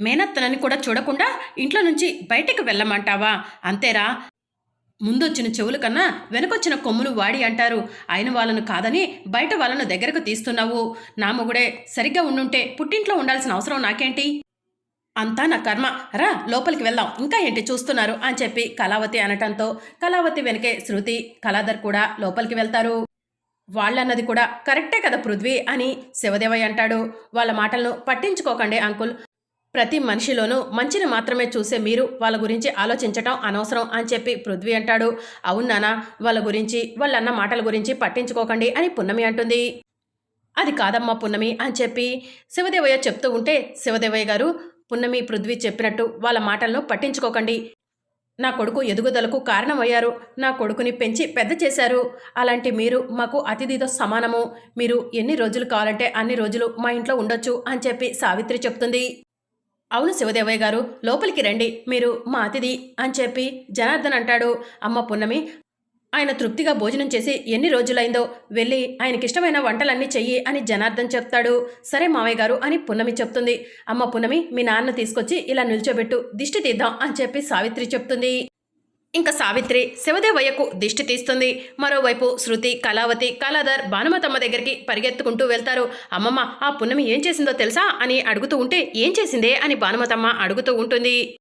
మేనత్తనని కూడా చూడకుండా ఇంట్లో నుంచి బయటకు వెళ్ళమంటావా? అంతేరా? ముందొచ్చిన చెవుల కన్నా వెనకొచ్చిన కొమ్మును వాడి అంటారు. అయిన వాళ్ళను కాదని బయట వాళ్ళను దగ్గరకు తీస్తున్నావు. నా మొగుడే సరిగ్గా ఉండుంటే పుట్టింట్లో ఉండాల్సిన అవసరం నాకేంటి? అంతా నా కర్మ. రా లోపలికి వెళ్దాం. ఇంకా ఏంటి చూస్తున్నారు? అని చెప్పి కళావతి అనటంతో కళావతి వెనకే శృతి కళాధర్ కూడా లోపలికి వెళ్తారు. వాళ్ళన్నది కూడా కరెక్టే కదా పృథ్వీ అని శివదేవయ్య అంటాడు. వాళ్ళ మాటలను పట్టించుకోకండి అంకుల్. ప్రతి మనిషిలోనూ మంచిని మాత్రమే చూసే మీరు వాళ్ళ గురించి ఆలోచించటం అనవసరం అని చెప్పి పృథ్వీ అంటాడు. అవునానా వాళ్ళ గురించి వాళ్ళన్న మాటల గురించి పట్టించుకోకండి అని పున్నమి అంటుంది. అది కాదమ్మా పున్నమి అని చెప్పి శివదేవయ్య చెప్తూ ఉంటే శివదేవయ్య గారు పున్నమి పృథ్వీ చెప్పినట్టు వాళ్ళ మాటలను పట్టించుకోకండి. నా కొడుకు ఎదుగుదలకు కారణమయ్యారు. నా కొడుకుని పెంచి పెద్ద చేశారు. అలాంటి మీరు మాకు అతిథితో సమానము. మీరు ఎన్ని రోజులు కావాలంటే అన్ని రోజులు మా ఇంట్లో ఉండొచ్చు అని చెప్పి సావిత్రి చెప్తుంది. అవును శివదేవయ్య గారు లోపలికి రండి మీరు మా అతిథి అని చెప్పి జనార్దన్ అంటాడు. అమ్మ పున్నమి ఆయన తృప్తిగా భోజనం చేసి ఎన్ని రోజులైందో వెళ్ళి ఆయనకిష్టమైన వంటలన్నీ చెయ్యి అని జనార్దన్ చెప్తాడు. సరే మామయ్య గారు అని పున్నమి చెప్తుంది. అమ్మ పున్నమి మీ నాన్న తీసుకొచ్చి ఇలా నిల్చోబెట్టు దిష్టి తీద్దాం అని చెప్పి సావిత్రి చెప్తుంది. ఇంకా సావిత్రి శివదేవయ్యకు దిష్టి తీస్తుంది. మరోవైపు శృతి కళావతి కళాధర్ భానుమతమ్మ దగ్గరికి పరిగెత్తుకుంటూ వెళ్తారు. అమ్మమ్మ ఆ పున్నమి ఏం చేసిందో తెలుసా? అని అడుగుతూ ఉంటే ఏం చేసిందే? అని భానుమతమ్మ అడుగుతూ ఉంటుంది.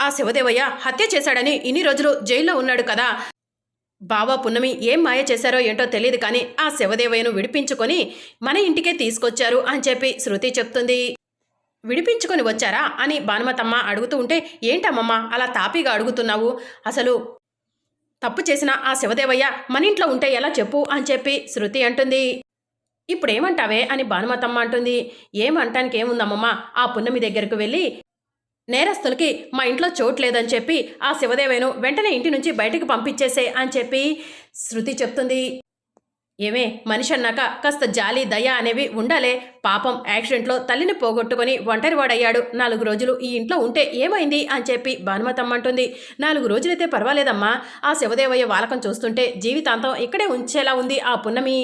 ఆ శివదేవయ్య హత్య చేశాడని ఇన్ని రోజులు జైల్లో ఉన్నాడు కదా. బావా పున్నమి ఏం మాయ చేశారో ఏంటో తెలియదు కానీ ఆ శివదేవయ్యను విడిపించుకొని మన ఇంటికే తీసుకొచ్చారు అని చెప్పి శృతి చెప్తుంది. విడిపించుకొని వచ్చారా అని భానుమతమ్మ అడుగుతూ ఉంటే ఏంటమ్మమ్మ అలా తాపీగా అడుగుతున్నావు? అసలు తప్పు చేసిన ఆ శివదేవయ్య మన ఇంట్లో ఉంటే ఎలా చెప్పు? అని చెప్పి శృతి అంటుంది. ఇప్పుడేమంటావే? అని భానుమతమ్మ అంటుంది. ఏమంటానికి ఏముందమ్మమ్మ? ఆ పున్నమి దగ్గరకు వెళ్ళి నేరస్తులకి మా ఇంట్లో చోటు లేదని చెప్పి ఆ శివదేవయ్యను వెంటనే ఇంటి నుంచి బయటకు పంపించేసే అని చెప్పి శృతి చెప్తుంది. ఏమే మనిషి అన్నాక కాస్త జాలి దయ అనేవి ఉండాలే. పాపం యాక్సిడెంట్లో తల్లిని పోగొట్టుకొని ఒంటరివాడయ్యాడు. నాలుగు రోజులు ఈ ఇంట్లో ఉంటే ఏమైంది అని చెప్పి భానుమతమ్మ అంటుంది. నాలుగు రోజులైతే పర్వాలేదమ్మా. ఆ శివదేవయ్య వాలకం చూస్తుంటే జీవితాంతం ఇక్కడే ఉంచేలా ఉంది ఆ పున్నమి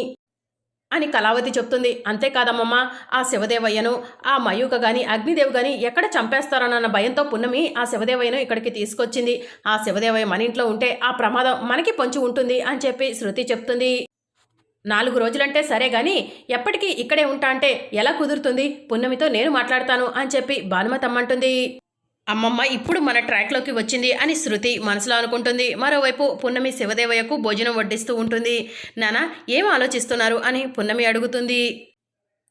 అని కళావతి చెప్తుంది. అంతేకాదమ్మమ్మ ఆ శివదేవయ్యను ఆ మయూక గాని అగ్నిదేవ్ గాని ఎక్కడ చంపేస్తారోనన్న భయంతో పున్నమి ఆ శివదేవయ్యను ఇక్కడికి తీసుకొచ్చింది. ఆ శివదేవయ్య మన ఇంట్లో ఉంటే ఆ ప్రమాదం మనకి పొంచి ఉంటుంది అని చెప్పి శృతి చెప్తుంది. నాలుగు రోజులంటే సరే గాని ఎప్పటికీ ఇక్కడే ఉంటా అంటే ఎలా కుదురుతుంది? పున్నమితో నేను మాట్లాడతాను అని చెప్పి భానుమతమ్మంటుంది అమ్మమ్మ ఇప్పుడు మన ట్రాక్లోకి వచ్చింది అని శృతి మనసులో అనుకుంటుంది. మరోవైపు పున్నమి శివదేవయ్యకు భోజనం వడ్డిస్తూ ఉంటుంది. నానా ఏం ఆలోచిస్తున్నారు? అని పున్నమి అడుగుతుంది.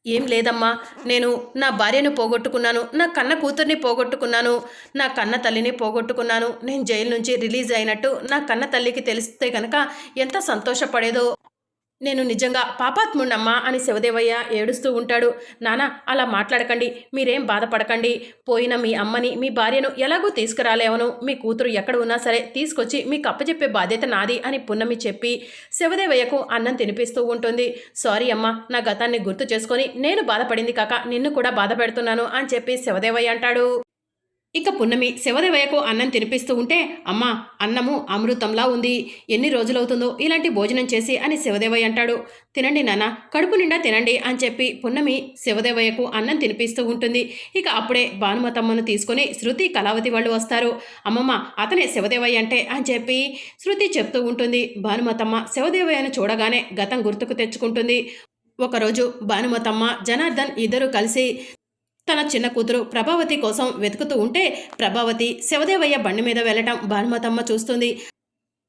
ఏం లేదమ్మా నేను నా భార్యను పోగొట్టుకున్నాను. నా కన్న కూతుర్ని పోగొట్టుకున్నాను. నా కన్న తల్లిని పోగొట్టుకున్నాను. నేను జైలు నుంచి రిలీజ్ అయినట్టు నా కన్న తల్లికి తెలిస్తే కనుక ఎంత సంతోషపడేదో. నేను నిజంగా పాపాత్ముణ్ణమ్మా అని శివదేవయ్య ఏడుస్తూ ఉంటాడు. నానా అలా మాట్లాడకండి. మీరేం బాధపడకండి. పోయిన మీ అమ్మని మీ భార్యను ఎలాగూ తీసుకురాలేవను. మీ కూతురు ఎక్కడ ఉన్నా సరే తీసుకొచ్చి మీకు అప్పచెప్పే బాధ్యత నాది అని పున్నమి చెప్పి శివదేవయ్యకు అన్నం తినిపిస్తూ ఉంటుంది. సారీ అమ్మా నా గతాన్ని గుర్తు చేసుకొని నేను బాధపడింది కాక నిన్ను కూడా బాధ పెడుతున్నాను అని చెప్పి శివదేవయ్య అంటాడు. ఇక పున్నమి శివదేవయ్యకు అన్నం తినిపిస్తూ ఉంటే అమ్మ అన్నము అమృతంలా ఉంది. ఎన్ని రోజులవుతుందో ఇలాంటి భోజనం చేసి అని శివదేవయ్య అంటాడు. తినండి నాన్న కడుపు నిండా తినండి అని చెప్పి పున్నమి శివదేవయ్యకు అన్నం తినిపిస్తూ ఉంటుంది. ఇక అప్పుడే భానుమతమ్మను తీసుకొని శృతి కళావతి వాళ్ళు వస్తారు. అమ్మమ్మ అతనే శివదేవయ్య అంటే అని చెప్పి శృతి చెప్తూ ఉంటుంది. భానుమతమ్మ శివదేవయ్యను చూడగానే గతం గుర్తుకు తెచ్చుకుంటుంది. ఒకరోజు భానుమతమ్మ జనార్దన్ ఇద్దరు కలిసి తన చిన్న కూతురు ప్రభావతి కోసం వెతుకుతూ ఉంటే ప్రభావతి శివదేవయ్య బండి మీద వెళ్ళటం భానుమతమ్మ చూస్తుంది.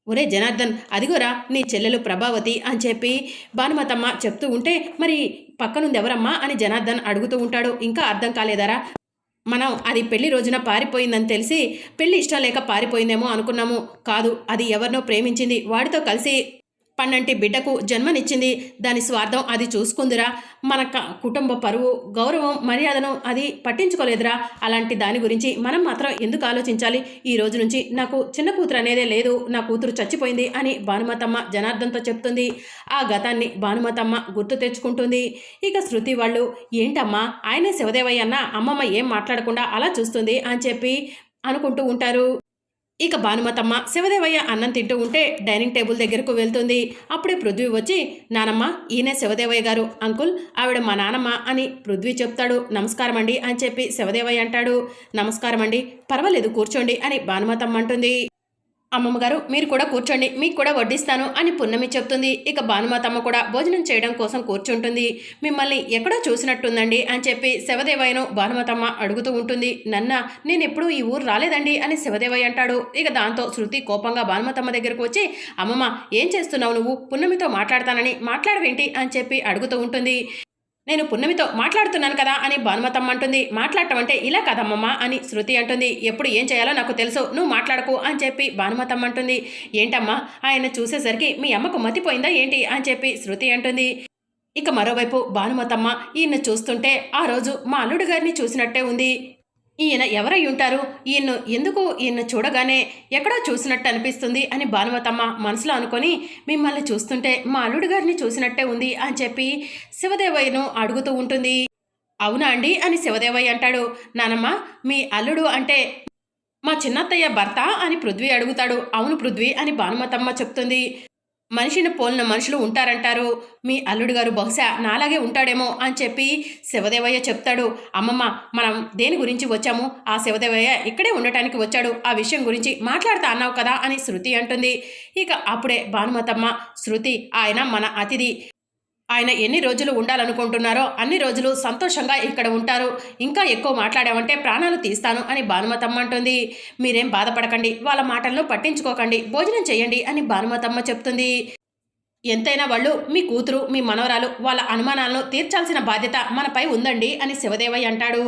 ఒరే జనార్దన్ అదిగోరా నీ చెల్లెలు ప్రభావతి అని చెప్పి భానుమతమ్మ చెప్తూ ఉంటే మరి పక్కనుంది ఎవరమ్మా అని జనార్దన్ అడుగుతూ ఉంటాడు. ఇంకా అర్థం కాలేదరా? మనం అది పెళ్ళి రోజున పారిపోయిందని తెలిసి పెళ్ళి ఇష్టం లేక పారిపోయిందేమో అనుకున్నాము. కాదు అది ఎవరినో ప్రేమించింది. వాడితో కలిసి పన్నంటి బిడ్డకు జన్మనిచ్చింది. దాని స్వార్థం అది చూసుకుందిరా. మన కుటుంబ పరువు గౌరవం మర్యాదను అది పట్టించుకోలేదురా. అలాంటి దాని గురించి మనం మాత్రం ఎందుకు ఆలోచించాలి? ఈ రోజు నుంచి నాకు చిన్న కూతురు అనేదే లేదు. నా కూతురు చచ్చిపోయింది అని భానుమతమ్మ జనార్దన్తో చెప్తుంది. ఆ గతాన్ని భానుమతమ్మ గుర్తు తెచ్చుకుంటుంది. ఇక శృతి వాళ్ళు ఏంటమ్మా ఆయనే శివదేవయ్య అన్న అమ్మమ్మ ఏం మాట్లాడకుండా అలా చూస్తుంది? అని చెప్పి అనుకుంటూ ఉంటారు. ఇక భానుమతమ్మ శివదేవయ్య అన్నం తింటూ ఉంటే డైనింగ్ టేబుల్ దగ్గరకు వెళ్తుంది. అప్పుడే పృథ్వీ వచ్చి నానమ్మ ఈయనే శివదేవయ్య గారు. అంకుల్ ఆవిడ మా నానమ్మ అని పృథ్వీ చెప్తాడు. నమస్కారం అండి అని చెప్పి శివదేవయ్య అంటాడు. నమస్కారం అండి పర్వాలేదు కూర్చోండి అని భానుమతమ్మ అంటుంది. అమ్మమ్మ గారు మీరు కూడా కూర్చోండి మీకు కూడా వడ్డిస్తాను అని పున్నమి చెప్తుంది. ఇక భానుమాతమ్మ కూడా భోజనం చేయడం కోసం కూర్చుంటుంది. మిమ్మల్ని ఎక్కడో చూసినట్టుందండి అని చెప్పి శివదేవయ్యను భానుమాతమ్మ అడుగుతూ ఉంటుంది. నన్న నేను ఎప్పుడూ ఈ ఊరు రాలేదండి అని శివదేవయ్య అంటాడు. ఇక దాంతో శృతి కోపంగా భానుమతమ్మ దగ్గరకు వచ్చి అమ్మమ్మ ఏం చేస్తున్నావు నువ్వు? పున్నమితో మాట్లాడతానని మాట్లాడవేంటి? అని చెప్పి అడుగుతూ ఉంటుంది. నేను పున్నమితో మాట్లాడుతున్నాను కదా అని భానుమతమ్మ అంటుంది. మాట్లాడటం అంటే ఇలా కదమ్మమ్మ అని శృతి అంటుంది. ఎప్పుడు ఏం చేయాలో నాకు తెలుసు. నువ్వు మాట్లాడకు అని చెప్పి భానుమతమ్మ అంటుంది. ఏంటమ్మా? ఆయన చూసేసరికి మీ అమ్మకు మతిపోయిందా ఏంటి? అని చెప్పి శృతి అంటుంది. ఇక మరోవైపు భానుమతమ్మ ఈయన చూస్తుంటే ఆ రోజు మా అల్లుడు గారిని చూసినట్టే ఉంది. ఈయన ఎవరై ఉంటారు ఈయన్ను ఎందుకు ఈయన్ను చూడగానే ఎక్కడో చూసినట్టు అనిపిస్తుంది అని భానుమతమ్మ మనసులో అనుకొని మిమ్మల్ని చూస్తుంటే మా అల్లుడు గారిని చూసినట్టే ఉంది అని చెప్పి శివదేవయ్యను అడుగుతూ ఉంటుంది. అవునా అండి? అని శివదేవయ్య అంటాడు. నానమ్మ మీ అల్లుడు అంటే మా చిన్నత్తయ్య భర్త అని పృథ్వీ అడుగుతాడు. అవును పృథ్వీ అని భానుమతమ్మ చెప్తుంది. మనిషిని పోలిన మనుషులు ఉంటారంటారు. మీ అల్లుడు గారు బహుశా నాలాగే ఉంటాడేమో అని చెప్పి శివదేవయ్య చెప్తాడు. అమ్మమ్మ మనం దేని గురించి వచ్చాము? ఆ శివదేవయ్య ఇక్కడే ఉండటానికి వచ్చాడు. ఆ విషయం గురించి మాట్లాడుతా అన్నావు కదా అని శృతి అంటుంది. ఇక అప్పుడే భానుమతమ్మ శృతి ఆయన మన అతిథి. ఆయన ఎన్ని రోజులు ఉండాలనుకుంటున్నారో అన్ని రోజులు సంతోషంగా ఇక్కడ ఉంటారు. ఇంకా ఎక్కువ మాట్లాడామంటే ప్రాణాలు తీస్తాను అని భానుమతమ్మ అంటుంది. మీరేం బాధపడకండి వాళ్ళ మాటలను పట్టించుకోకండి భోజనం చేయండి అని భానుమతమ్మ చెప్తుంది. ఎంతైనా వాళ్ళు మీ కూతురు మీ మనవరాలు వాళ్ళ అనుమానాలను తీర్చాల్సిన బాధ్యత మనపై ఉందండి అని శివదేవయ్య అంటాడు.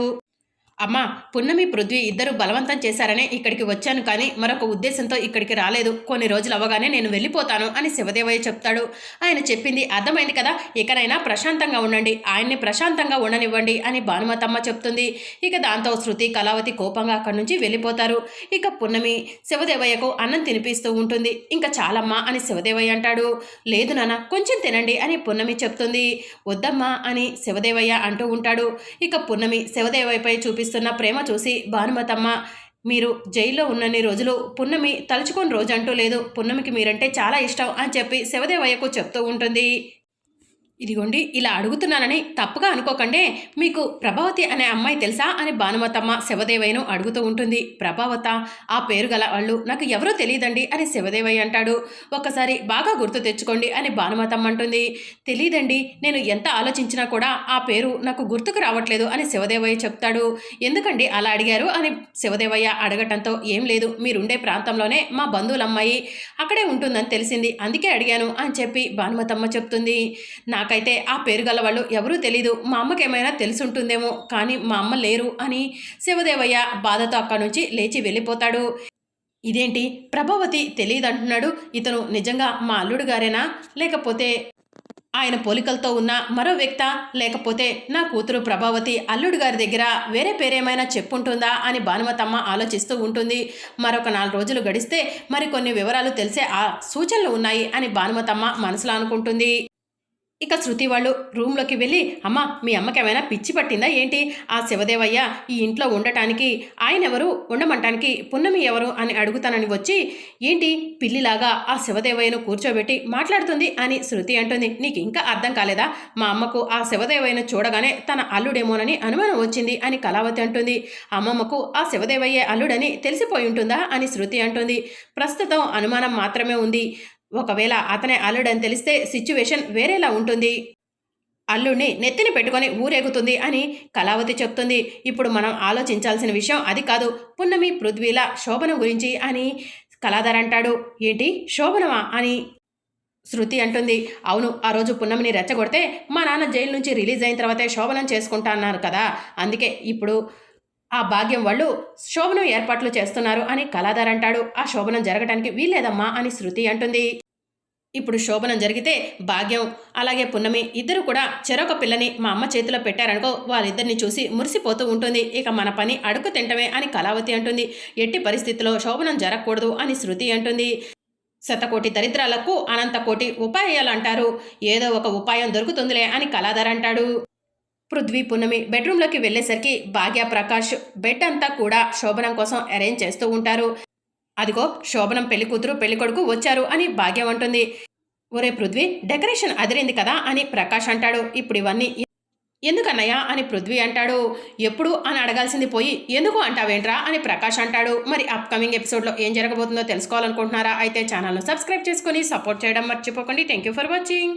అమ్మా పున్నమి పృథ్వీ ఇద్దరు బలవంతం చేశారనే ఇక్కడికి వచ్చాను కానీ మరొక ఉద్దేశంతో ఇక్కడికి రాలేదు. కొన్ని రోజులు అవ్వగానే నేను వెళ్ళిపోతాను అని శివదేవయ్య చెప్తాడు. ఆయన చెప్పింది అర్థమైంది కదా ఇకనైనా ప్రశాంతంగా ఉండండి. ఆయన్ని ప్రశాంతంగా ఉండనివ్వండి అని భానుమతమ్మ చెప్తుంది. ఇక దాంతో శృతి కళావతి కోపంగా అక్కడి నుంచి వెళ్ళిపోతారు. ఇక పున్నమి శివదేవయ్యకు అన్నం తినిపిస్తూ ఉంటుంది. ఇంకా చాలమ్మా అని శివదేవయ్య అంటాడు. లేదు నాన్న కొంచెం తినండి అని పున్నమి చెప్తుంది. వద్దమ్మా అని శివదేవయ్య అంటూ ఉంటాడు. ఇక పున్నమి శివదేవయ్యపై చూపి చూపిస్తున్న ప్రేమ చూసి భానుమతమ్మ మీరు జైల్లో ఉన్నన్ని రోజులు పున్నమి తలుచుకొని రోజు అంటూ లేదు. పున్నమికి మీరంటే చాలా ఇష్టం అని చెప్పి శివదేవయ్యకు చెప్తూ ఉంటుంది. ఇదిగోండి ఇలా అడుగుతున్నానని తప్పుగా అనుకోకండి మీకు ప్రభావతి అనే అమ్మాయి తెలుసా అని భానుమతమ్మ శివదేవయ్యను అడుగుతూ ఉంటుంది. ప్రభావత ఆ పేరు గల వాళ్ళు నాకు ఎవరో తెలియదండి అని శివదేవయ్య అంటాడు. ఒక్కసారి బాగా గుర్తు తెచ్చుకోండి అని భానుమతమ్మ అంటుంది. తెలియదండి నేను ఎంత ఆలోచించినా కూడా ఆ పేరు నాకు గుర్తుకు రావట్లేదు అని శివదేవయ్య చెప్తాడు. ఎందుకండి అలా అడిగారు అని శివదేవయ్య అడగటంతో ఏం లేదు మీరుండే ప్రాంతంలోనే మా బంధువులమ్మాయి. అక్కడే ఉంటుందని తెలిసింది అందుకే అడిగాను అని చెప్పి భానుమతమ్మ చెప్తుంది. నాకైతే ఆ పేరు గల వాళ్ళు ఎవరూ తెలీదు. మా అమ్మకి ఏమైనా తెలిసి ఉంటుందేమో కానీ మా అమ్మ లేరు అని శివదేవయ్య బాధతో అక్కడి నుంచి లేచి వెళ్ళిపోతాడు. ఇదేంటి? ప్రభావతి తెలియదంటున్నాడు ఇతను నిజంగా మా అల్లుడు గారేనా? లేకపోతే ఆయన పోలికలతో ఉన్న మరో వ్యక్త? లేకపోతే నా కూతురు ప్రభావతి అల్లుడు గారి దగ్గర వేరే పేరేమైనా చెప్పుంటుందా అని భానుమతమ్మ ఆలోచిస్తూ ఉంటుంది. మరొక నాలుగు రోజులు గడిస్తే మరికొన్ని వివరాలు తెలిసే ఆ సూచనలు ఉన్నాయి అని భానుమతమ్మ మనసులో అనుకుంటుంది. ఇక శృతి వాళ్ళు రూమ్లోకి వెళ్ళి అమ్మ మీ అమ్మకి ఏమైనా పిచ్చి పట్టిందా ఏంటి? ఆ శివదేవయ్య ఈ ఇంట్లో ఉండటానికి ఆయన ఎవరు ఉండమంటానికి పున్నమి ఎవరు? అని అడుగుతానని వచ్చి ఏంటి? పిల్లిలాగా ఆ శివదేవయ్యను కూర్చోబెట్టి మాట్లాడుతుంది అని శృతి అంటుంది. నీకు ఇంకా అర్థం కాలేదా? మా అమ్మకు ఆ శివదేవయ్యను చూడగానే తన అల్లుడేమోనని అనుమానం వచ్చింది అని కళావతి అంటుంది. అమ్మమ్మకు ఆ శివదేవయ్య అల్లుడని తెలిసిపోయి ఉంటుందా? అని శృతి అంటుంది. ప్రస్తుతం అనుమానం మాత్రమే ఉంది. ఒకవేళ అతనే అల్లుడని తెలిస్తే సిచ్యువేషన్ వేరేలా ఉంటుంది. అల్లుడిని నెత్తిని పెట్టుకొని ఊరేగుతుంది అని కళావతి చెప్తుంది. ఇప్పుడు మనం ఆలోచించాల్సిన విషయం అది కాదు. పున్నమి పృథ్వీల శోభన గురించి అని కళాధర్ అంటాడు. ఏంటి? శోభనమా అని శృతి అంటుంది. అవును ఆ రోజు పున్నమిని రెచ్చగొడితే మా నాన్న జైలు నుంచి రిలీజ్ అయిన తర్వాతే శోభనం చేసుకుంటా అన్నారు కదా. అందుకే ఇప్పుడు ఆ భాగ్యం వాళ్ళు శోభనం ఏర్పాట్లు చేస్తున్నారు అని కళాధర్ అంటాడు. ఆ శోభనం జరగటానికి వీల్లేదమ్మా అని శృతి అంటుంది. ఇప్పుడు శోభనం జరిగితే భాగ్యం. అలాగే పున్నమి ఇద్దరు కూడా చెరొక పిల్లని మా అమ్మ చేతిలో పెట్టారనుకో వాళ్ళిద్దరిని చూసి మురిసిపోతూ ఉంటుంది. ఇక మన పని అడుగు తింటమే అని కళావతి అంటుంది. ఎట్టి పరిస్థితిలో శోభనం జరగకూడదు అని శృతి అంటుంది. శతకోటి దరిద్రాలకు అనంత కోటి ఉపాయాలు అంటారు ఏదో ఒక ఉపాయం దొరుకుతుందిలే అని కళాధర్ అంటాడు. పృథ్వీ పున్నమి బెడ్రూమ్లోకి వెళ్ళేసరికి భాగ్య ప్రకాష్ బెడ్ అంతా కూడా శోభనం కోసం అరేంజ్ చేస్తూ ఉంటారు. అదిగో శోభనం పెళ్ళి కూతురు పెళ్ళి కొడుకు వచ్చారు అని భాగ్యం అంటుంది. ఒరే పృథ్వీ డెకరేషన్ అదిరింది కదా అని ప్రకాష్ అంటాడు. ఇప్పుడు ఇవన్నీ ఎందుకన్నయ్య అని పృథ్వీ అంటాడు. ఎప్పుడు అని అడగాల్సింది పోయి ఎందుకు అంటావేంట్రా అని ప్రకాష్ అంటాడు. మరి అప్కమింగ్ ఎపిసోడ్లో ఏం జరగబోతుందో తెలుసుకోవాలనుకుంటున్నారా? అయితే ఛానల్ను సబ్స్క్రైబ్ చేసుకొని సపోర్ట్ చేయడం మర్చిపోకండి. Thank you for watching